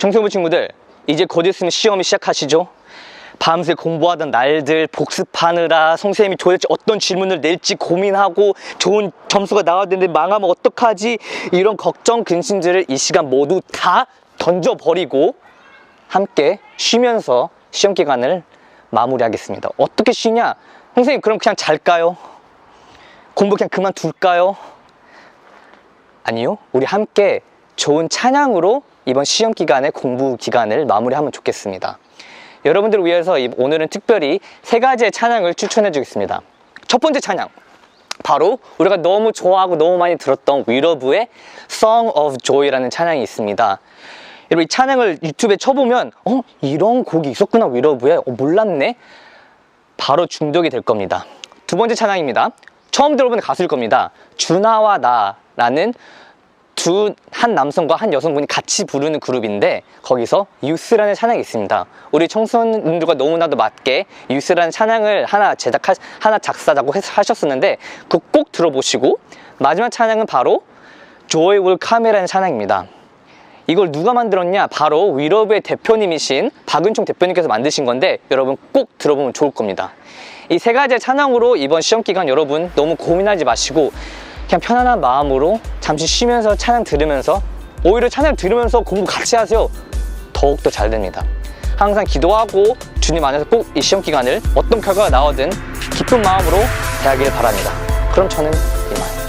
청소부 친구들, 이제 곧 있으면 시험이 시작하시죠? 밤새 공부하던 날들 복습하느라 선생님이 도대체 어떤 질문을 낼지 고민하고 좋은 점수가 나와야 되는데 망하면 어떡하지? 이런 걱정, 근심들을 이 시간 모두 다 던져버리고 함께 쉬면서 시험 기간을 마무리하겠습니다. 어떻게 쉬냐? 선생님, 그럼 그냥 잘까요? 공부 그냥 그만둘까요? 아니요. 우리 함께 좋은 찬양으로 이번 시험 기간의 공부 기간을 마무리하면 좋겠습니다. 여러분들을 위해서 이- 오늘은 특별히 세 가지의 찬양을 추천해 주겠습니다. 첫 번째 찬양. 바로 우리가 너무 좋아하고 너무 많이 들었던 위러브의 Song of Joy라는 찬양이 있습니다. 여러분 이 찬양을 유튜브에 쳐보면 어 이런 곡이 있었구나 위러브에 어, 몰랐네 바로 중독이 될 겁니다. 두 번째 찬양입니다. 처음 들어보는 가수일 겁니다. 준하와 나라는 두 한 남성과 한 여성분이 같이 부르는 그룹인데 거기서 유스라는 찬양이 있습니다. 우리 청소년들과 너무나도 맞게 유스라는 찬양을 하나 제작하 하나 작사 작곡하셨었는데 그거 꼭 들어보시고 마지막 찬양은 바로 Joy Will Come이라는 찬양입니다. 이걸 누가 만들었냐? 바로 위러브의 대표님이신 박은총 대표님께서 만드신 건데 여러분 꼭 들어보면 좋을 겁니다. 이 세 가지의 찬양으로 이번 시험 기간 여러분 너무 고민하지 마시고 그냥 편안한 마음으로 잠시 쉬면서 찬양 들으면서 오히려 찬양 들으면서 공부 같이 하세요. 더욱더 잘 됩니다. 항상 기도하고 주님 안에서 꼭 이 시험 기간을 어떤 결과가 나오든 기쁜 마음으로 대하기를 바랍니다. 그럼 저는 이만.